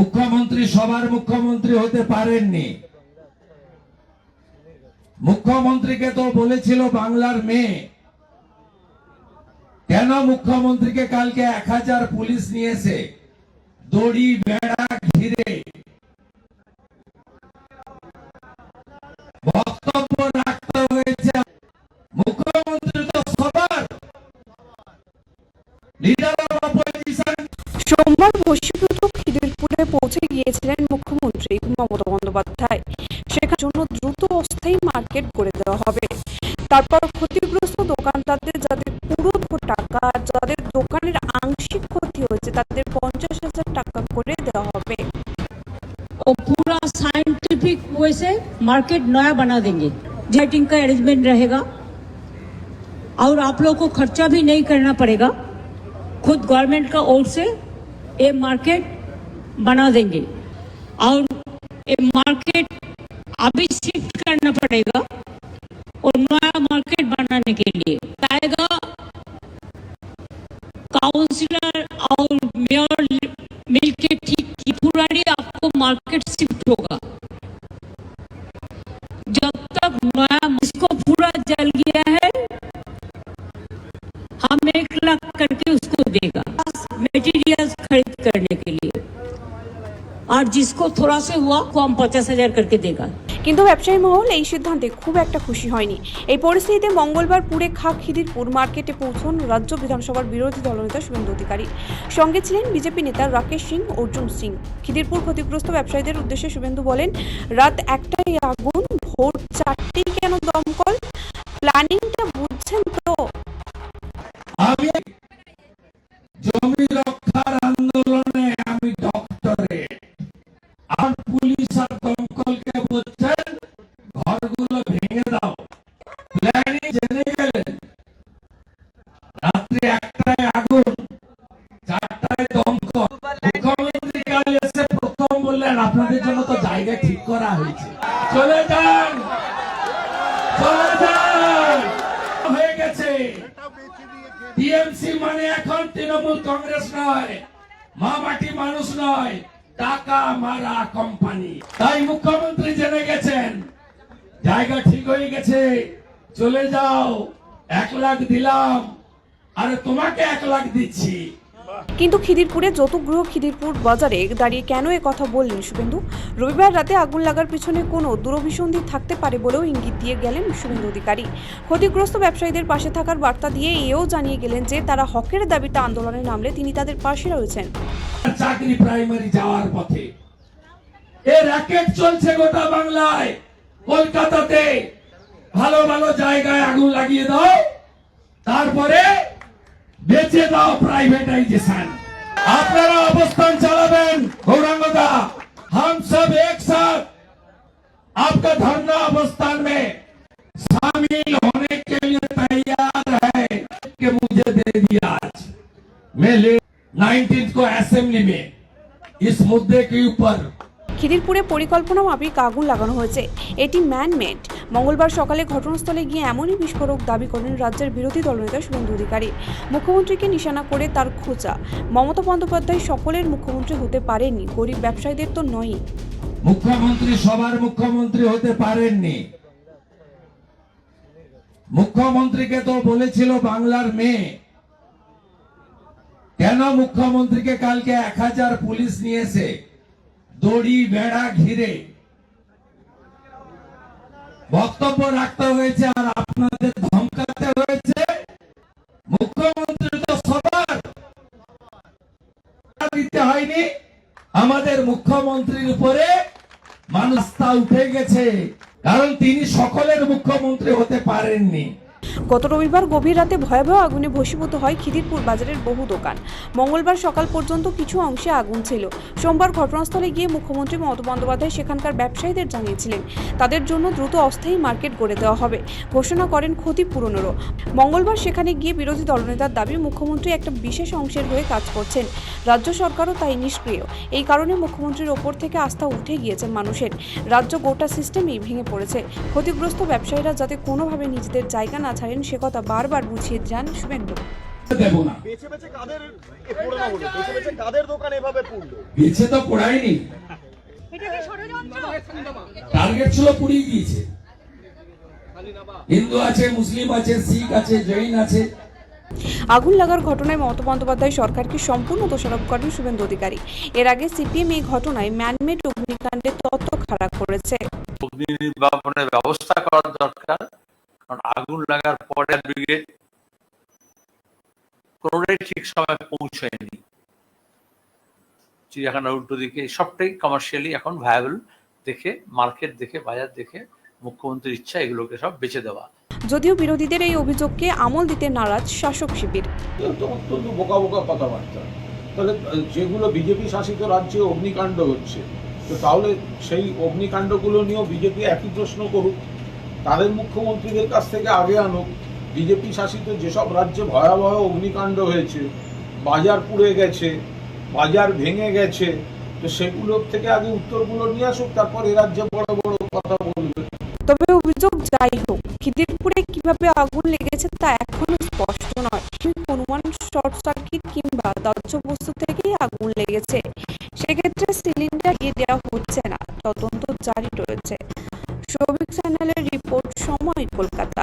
মুখ্যমন্ত্রী সবার মুখ্যমন্ত্রী হতে পারেননি। মুখ্যমন্ত্রীকে তো বলেছিল বাংলার মেয়ে। কেন মুখ্যমন্ত্রীকে কালকে এক হাজার পুলিশ নিয়েছে? দড়ি বেড়া ঘিরে। দেওয়া হবে তারপর ক্ষতিগ্রস্ত দোকানদারদের যাদের পুরো টাকা যাদের দোকানের আংশিক ক্ষতি হয়েছে তাদের পঞ্চাশ হাজার টাকা করে দেওয়া হবে और पूरा साइंटिफिक वे से मार्केट नया बना देंगे लाइटिंग का अरेंजमेंट रहेगा और आप लोग को खर्चा भी नहीं करना पड़ेगा खुद गवर्नमेंट का ओर से ये मार्केट बना देंगे और ये मार्केट अभी एक लाख करके उसको देगा मटेरियल्स खरीद करने के लिए और जिसको थोड़ा से हुआ वो हम पचास हजार करके देगा কিন্তু ব্যবসায়ী মহল এই সিদ্ধান্তে খুব একটা খুশি হয়নি এই পরিস্থিতিতে মঙ্গলবার পুরে খা খিদিরপুর মার্কেটে পৌঁছন রাজ্য বিধানসভার বিরোধী দলনেতা শুভেন্দু অধিকারী সঙ্গে ছিলেন বিজেপি নেতা রাকেশ সিং অর্জুন সিং খিদিরপুর ক্ষতিগ্রস্ত ব্যবসায়ীদের উদ্দেশ্যে শুভেন্দু বলেন রাত একটাই আগুন ভোর করা হয়েছে চলে যান। চলে যান। হয়ে গেছে। টিএমসি মানে এখন তৃণমূল কংগ্রেস নয়, মা মাটি মানুষ নয়, টাকা মারা কোম্পানি তাই মুখ্যমন্ত্রী জেনে গেছেন, জায়গা ঠিক হয়ে গেছে, চলে যাও, এক লাখ দিলাম, আরে তোমাকে এক লাখ দিচ্ছি। কিন্তু খিদিরপুরে যৌতুকগৃহ খিদিরপুর বাজারে দাঁড়িয়ে কেন এ কথা বললেন শুভেন্দু? রবিবার রাতে আগুন লাগার পিছনে কোনো দূরভিসন্ধি থাকতে পারে বলেও ইঙ্গিত দিয়ে গেলেন শুভেন্দু অধিকারী। ক্ষতিগ্রস্ত ব্যবসায়ীদের পাশে থাকার বার্তা দিয়ে এও জানিয়ে গেলেন যে তারা হকের দাবিতে আন্দোলনে নামলে তিনি তাদের পাশে রয়েছেন। চাকরি প্রাইমারি যাওয়ার পথে। এ র্যাকেট চলছে গোটা বাংলায়। কলকাতাতে ভালো ভালো জায়গায় আগুন লাগিয়ে দাও। তারপরে বেচে দাও প্রাইভেটাইজেশন আপনারা অবস্থান চালাবেন গৌরাঙ্গদা हम सब एक साथ आपका धरना अवस्थान में शामिल होने के लिए तैयार है कि मुझे दे दिया आज मैं ले 19 को असेंबली में इस मुद्दे के ऊपर খিদিরপুরে পরিকল্পনা মাফিক আগুন লাগানো হয়েছে। এটি ম্যানমেড। মঙ্গলবার সকালে ঘটনাস্থলে গিয়ে এমনই বিস্ফোরক দাবি করেন রাজ্যের বিরোধী দলনেতা শুভেন্দু অধিকারী। মুখ্যমন্ত্রীকে নিশানা করে তার খোঁচা। মমতা বন্দ্যোপাধ্যায় সকলের মুখ্যমন্ত্রী হতে পারেননি। গরিব ব্যবসায়ীদের তো নয়ই মুখ্যমন্ত্রী সবার মুখ্যমন্ত্রী হতে পারেননি। মুখ্যমন্ত্রীকে তো বলেছিল বাংলার মেয়ে। কেন মুখ্যমন্ত্রীকে কালকে এক হাজার পুলিশ নিয়েছে? দড়ি, বেড়া ঘিরে। বক্তব্য রাখতে হয়েছে আর আপনাদের ধমকাতে হয়েছে। মুখ্যমন্ত্রী তো সবার। দিতে হয়নি। আমাদের মুখ্যমন্ত্রীর উপরে মানুষ তা উঠে গেছে। কারণ তিনি সকলের মুখ্যমন্ত্রী হতে পারেননি। গত রবিবার গভীর রাতে ভয়াবহ আগুনে ভস্মীভূত হয় খিদিরপুর বাজারের বহু দোকান। মঙ্গলবার সকাল পর্যন্ত কিছু অংশে আগুন ছিল। সোমবার ঘটনাস্থলে গিয়ে মুখ্যমন্ত্রী মমতা বন্দ্যোপাধ্যায় সেখানকার ব্যবসায়ীদের জানিয়েছিলেন, তাদের জন্য দ্রুত অস্থায়ী মার্কেট গড়ে দেওয়া হবে। ঘোষণা করেন ক্ষতিপূরণেরও মঙ্গলবার সেখানে গিয়ে বিরোধী দলনেতার দাবি, মুখ্যমন্ত্রী একটা বিশেষ অংশের হয়ে কাজ করছেন। রাজ্য সরকারও তাই নিষ্ক্রিয়। এই কারণে মুখ্যমন্ত্রীর ওপর থেকে আস্থা উঠে গিয়েছে মানুষের। রাজ্য গোটা সিস্টেমই ভেঙে পড়েছে। ক্ষতিগ্রস্ত ব্যবসায়ীরা যাতে কোনোভাবে নিজেদের জায়গা না ছাড়েন সে কথা বারবার বুঝিয়ে যান শুভেন্দু। দেব না। বেছে বেছে কাদের পোড়ানো হলো? বেছে বেছে কাদের দোকান এভাবে পুড়লো? বেছে তো পড়ায়নি। টার্গেট ছিল পুড়িয়ে দিয়েছে। হিন্দু আছে মুসলিম আছে শিখ আছে জৈন আছে। আগুন লাগার ঘটনায় মমতা বন্দ্যোপাধ্যায় সরকারকে সম্পূর্ণ দোষারোপ করেন শুভেন্দু অধিকারী। এর আগে সিপিএম এই ঘটনায় ম্যানমেড অগ্নিকাণ্ডে তত্ত্ব খারাপ করেছে। অগ্নি নির্বাপনের ব্যবস্থা করার দরকার। কারণ আগুন লাগার পরে ব্রিগেড কোনোটাই ঠিক সময় পৌঁছায়নি। চিড়িয়াখানার উল্টো দিকে সবটাই কমার্শিয়ালি এখন ভায়াবল দেখে মার্কেট দেখে বাজার দেখে মুখ্যমন্ত্রীর ইচ্ছা এগুলোকে সব বেচে দেওয়া। যদিও বিরোধীদের এই অভিযোগকে আমল দিতে নারাজ শাসক শিবির। অত্যন্ত বোকা বোকা কথাবার্তা। তাহলে যেগুলো বিজেপি শাসিত রাজ্যে অগ্নিকাণ্ড হচ্ছে তো তাহলে সেই অগ্নিকাণ্ডগুলো নিয়েও বিজেপি একই প্রশ্ন করুক। তাদের মুখ্যমন্ত্রীদের কাছ থেকে আগে আনুক। বিজেপি শাসিত যেসব রাজ্যে ভয়াবহ অগ্নিকাণ্ড হয়েছে, বাজার পুড়ে গেছে, বাজার ভেঙে গেছে, তো সেগুলোর থেকে আগে উত্তরগুলো নিয়ে আসুক, তারপর এ রাজ্যে বড় বড় কথা বলবে। তবে অভিযোগ যাই হোক, খিদিরপুরে কীভাবে আগুন লেগেছে তা এখনও স্পষ্ট নয়। অনুমান শর্ট সার্কিট কিংবা দাহ্য বস্তু থেকেই আগুন লেগেছে। সেক্ষেত্রে সিলিন্ডার দিয়ে দেওয়া হচ্ছে না। তদন্ত জারি রয়েছে। সৌভিক চ্যানেলের রিপোর্ট সময় কলকাতা